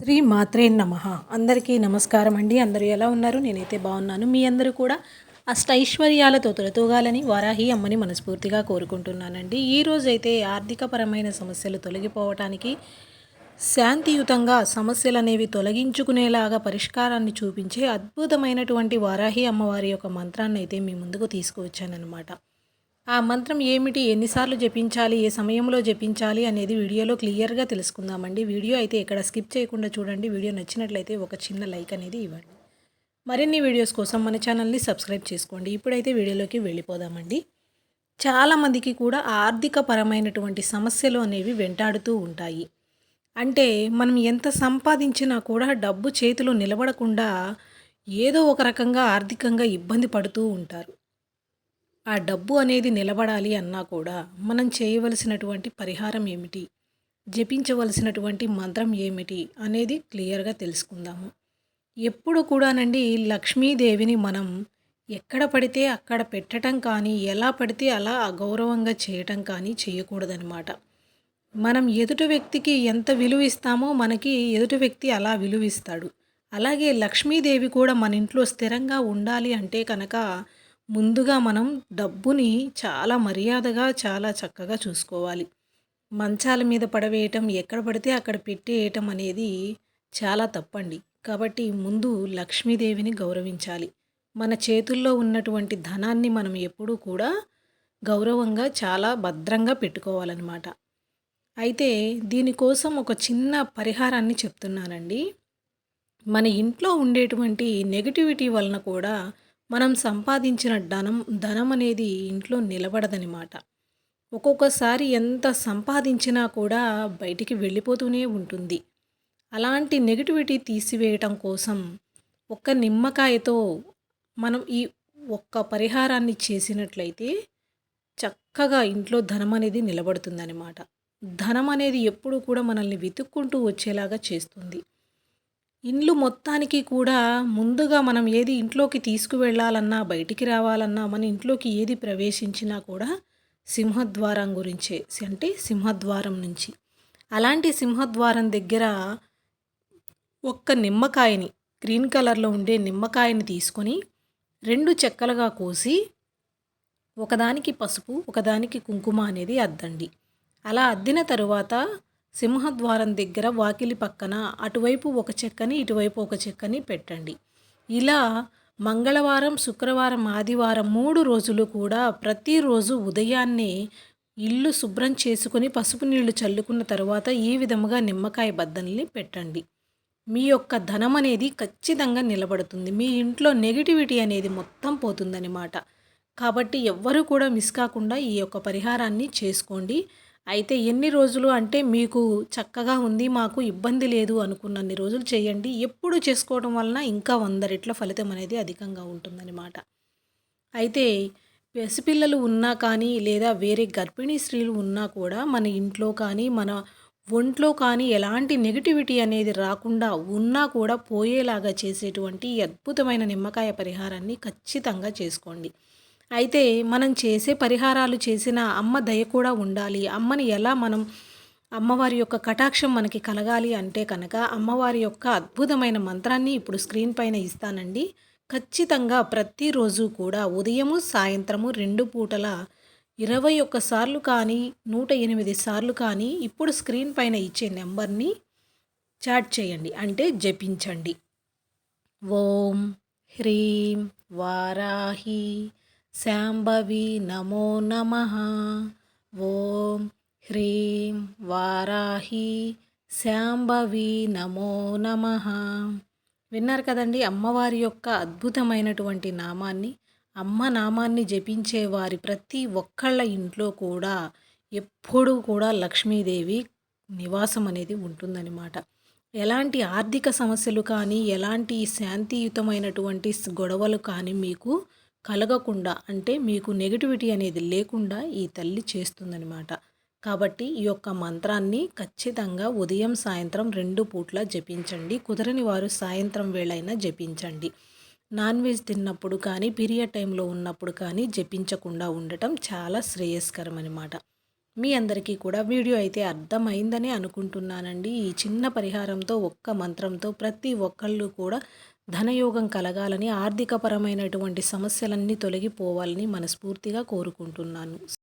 శ్రీ మాత్రే నమ. అందరికీ నమస్కారం అండి. అందరూ ఎలా ఉన్నారు? నేనైతే బాగున్నాను. మీ అందరూ కూడా అష్టైశ్వర్యాలతో తొలతూగాలని వారాహి అమ్మని మనస్ఫూర్తిగా కోరుకుంటున్నానండి. ఈరోజైతే అయితే ఆర్థికపరమైన సమస్యలు తొలగిపోవటానికి శాంతియుతంగా సమస్యలు అనేవి తొలగించుకునేలాగా పరిష్కారాన్ని చూపించే అద్భుతమైనటువంటి వారాహి అమ్మవారి యొక్క మంత్రాన్ని అయితే మీ ముందుకు తీసుకువచ్చానమాట ఆ మంత్రం ఏమిటి? ఎన్నిసార్లు జపించాలి? ఏ సమయంలో జపించాలి? అనేది వీడియోలో క్లియర్గా తెలుసుకుందామండి. వీడియో అయితే ఇక్కడ స్కిప్ చేయకుండా చూడండి. వీడియో నచ్చినట్లయితే ఒక చిన్న లైక్ అనేది ఇవ్వండి. మరిన్ని వీడియోస్ కోసం మన ఛానల్ని సబ్స్క్రైబ్ చేసుకోండి. ఇప్పుడైతే వీడియోలోకి వెళ్ళిపోదామండి. చాలామందికి కూడా ఆర్థిక పరమైనటువంటి సమస్యలు అనేవి వెంటాడుతూ ఉంటాయి. అంటే మనం ఎంత సంపాదించినా కూడా డబ్బు చేతిలో నిలబడకుండా ఏదో ఒక రకంగా ఆర్థికంగా ఇబ్బంది పడుతూ ఉంటారు. ఆ డబ్బు అనేది నిలబడాలి అన్నా కూడా మనం చేయవలసినటువంటి పరిహారం ఏమిటి? జపించవలసినటువంటి మంత్రం ఏమిటి? అనేది క్లియర్గా తెలుసుకుందాము. ఎప్పుడు కూడానండి లక్ష్మీదేవిని మనం ఎక్కడ పడితే అక్కడ పెట్టడం కానీ ఎలా పడితే అలా అగౌరవంగా చేయటం కానీ చేయకూడదనమాట మనం ఎదుటి వ్యక్తికి ఎంత విలువ ఇస్తామో మనకి ఎదుటి వ్యక్తి అలా విలువిస్తాడు అలాగే లక్ష్మీదేవి కూడా మన ఇంట్లో స్థిరంగా ఉండాలి అంటే కనుక ముందుగా మనం డబ్బుని చాలా మర్యాదగా చాలా చక్కగా చూసుకోవాలి. మంచాల మీద పడవేయటం ఎక్కడ పడితే అక్కడ పెట్టేయటం అనేది చాలా తప్పండి. కాబట్టి ముందు లక్ష్మీదేవిని గౌరవించాలి. మన చేతుల్లో ఉన్నటువంటి ధనాన్ని మనం ఎప్పుడూ కూడా గౌరవంగా చాలా భద్రంగా పెట్టుకోవాలన్నమాట. అయితే దీనికోసం ఒక చిన్న పరిహారాన్ని చెప్తున్నానండి. మన ఇంట్లో ఉండేటువంటి నెగిటివిటీ వలన కూడా మనం సంపాదించిన ధనం ధనం అనేది ఇంట్లో నిలబడదనమాట ఒక్కొక్కసారి ఎంత సంపాదించినా కూడా బయటికి వెళ్ళిపోతూనే ఉంటుంది. అలాంటి నెగిటివిటీ తీసివేయటం కోసం ఒక్క నిమ్మకాయతో మనం ఈ ఒక్క పరిహారాన్ని చేసినట్లయితే చక్కగా ఇంట్లో ధనం అనేది నిలబడుతుందనమాట ధనం అనేది ఎప్పుడు కూడా మనల్ని వెతుక్కుంటూ వచ్చేలాగా చేస్తుంది. ఇండ్లు మొత్తానికి కూడా ముందుగా మనం ఏది ఇంట్లోకి తీసుకువెళ్ళాలన్నా బయటికి రావాలన్నా మన ఇంట్లోకి ఏది ప్రవేశించినా కూడా సింహద్వారం గురించే అంటే సింహద్వారం నుంచి. అలాంటి సింహద్వారం దగ్గర ఒక్క నిమ్మకాయని గ్రీన్ కలర్లో ఉండే నిమ్మకాయని తీసుకొని రెండు చెక్కలుగా కోసి ఒకదానికి పసుపు ఒకదానికి కుంకుమ అనేది అద్దండి. అలా అద్దిన తరువాత సింహద్వారం దగ్గర వాకిలి పక్కన అటువైపు ఒక చెక్కని ఇటువైపు ఒక చెక్కని పెట్టండి. ఇలా మంగళవారం శుక్రవారం ఆదివారం మూడు రోజులు కూడా ప్రతిరోజు ఉదయాన్నే ఇల్లు శుభ్రం చేసుకుని పసుపు నీళ్ళు చల్లుకున్న తర్వాత ఈ విధముగా నిమ్మకాయ బద్దల్ని పెట్టండి. మీ యొక్క ధనం అనేది ఖచ్చితంగా నిలబడుతుంది. మీ ఇంట్లో నెగిటివిటీ అనేది మొత్తం పోతుందన్నమాట. కాబట్టి ఎవ్వరూ కూడా మిస్ కాకుండా ఈ యొక్క పరిహారాన్ని చేసుకోండి. అయితే ఎన్ని రోజులు అంటే మీకు చక్కగా ఉంది మాకు ఇబ్బంది లేదు అనుకున్నన్ని రోజులు చేయండి. ఎప్పుడు చేసుకోవడం వలన ఇంకా వంద రెట్ల ఫలితం అనేది అధికంగా ఉంటుందన్నమాట. అయితే పసిపిల్లలు ఉన్నా కానీ లేదా వేరే గర్భిణీ స్త్రీలు ఉన్నా కూడా మన ఇంట్లో కానీ మన ఒంట్లో కానీ ఎలాంటి నెగిటివిటీ అనేది రాకుండా ఉన్నా కూడా పోయేలాగా చేసేటువంటి అద్భుతమైన నిమ్మకాయ పరిహారాన్ని ఖచ్చితంగా చేసుకోండి. అయితే మనం చేసే పరిహారాలు చేసిన అమ్మ దయ కూడా ఉండాలి. అమ్మని ఎలా మనం అమ్మవారి యొక్క కటాక్షం మనకి కలగాలి అంటే కనుక అమ్మవారి యొక్క అద్భుతమైన మంత్రాన్ని ఇప్పుడు స్క్రీన్ పైన ఇస్తానండి. ఖచ్చితంగా ప్రతిరోజు కూడా ఉదయము సాయంత్రము రెండు పూటల ఇరవై ఒక్కసార్లు కానీ నూట ఎనిమిది సార్లు కానీ ఇప్పుడు స్క్రీన్ పైన ఇచ్చే నెంబర్ని చాట్ చేయండి. అంటే జపించండి. ఓం హ్రీం వారాహి శాంభవి నమో నమ. ఓం హ్రీం వారాహి శాంభవి నమో నమ. విన్నారు కదండి అమ్మవారి యొక్క అద్భుతమైనటువంటి నామాన్ని. అమ్మ నామాన్ని జపించే వారి ప్రతి ఒక్కళ్ళ ఇంట్లో కూడా ఎప్పుడూ కూడా లక్ష్మీదేవి నివాసం అనేది ఉంటుందన్నమాట. ఎలాంటి ఆర్థిక సమస్యలు కానీ ఎలాంటి శాంతియుతమైనటువంటి గొడవలు కానీ మీకు కలగకుండా అంటే మీకు నెగిటివిటీ అనేది లేకుండా ఈ తల్లి చేస్తుందనమాట కాబట్టి ఈ యొక్క మంత్రాన్ని ఖచ్చితంగా ఉదయం సాయంత్రం రెండు పూట్ల జపించండి. కుదరని వారు సాయంత్రం వేళైనా జపించండి. నాన్ వెజ్ తిన్నప్పుడు కానీ పీరియడ్ టైంలో ఉన్నప్పుడు కానీ జపించకుండా ఉండటం చాలా శ్రేయస్కరం అనమాట మీ అందరికీ కూడా వీడియో అయితే అర్థమైందని అనుకుంటున్నానండి. ఈ చిన్న పరిహారంతో ఒక్క మంత్రంతో ప్రతి ఒక్కళ్ళు కూడా ధనయోగం కలగాలని ఆర్థికపరమైనటువంటి సమస్యలన్నీ తొలగిపోవాలని మనస్ఫూర్తిగా కోరుకుంటున్నాను.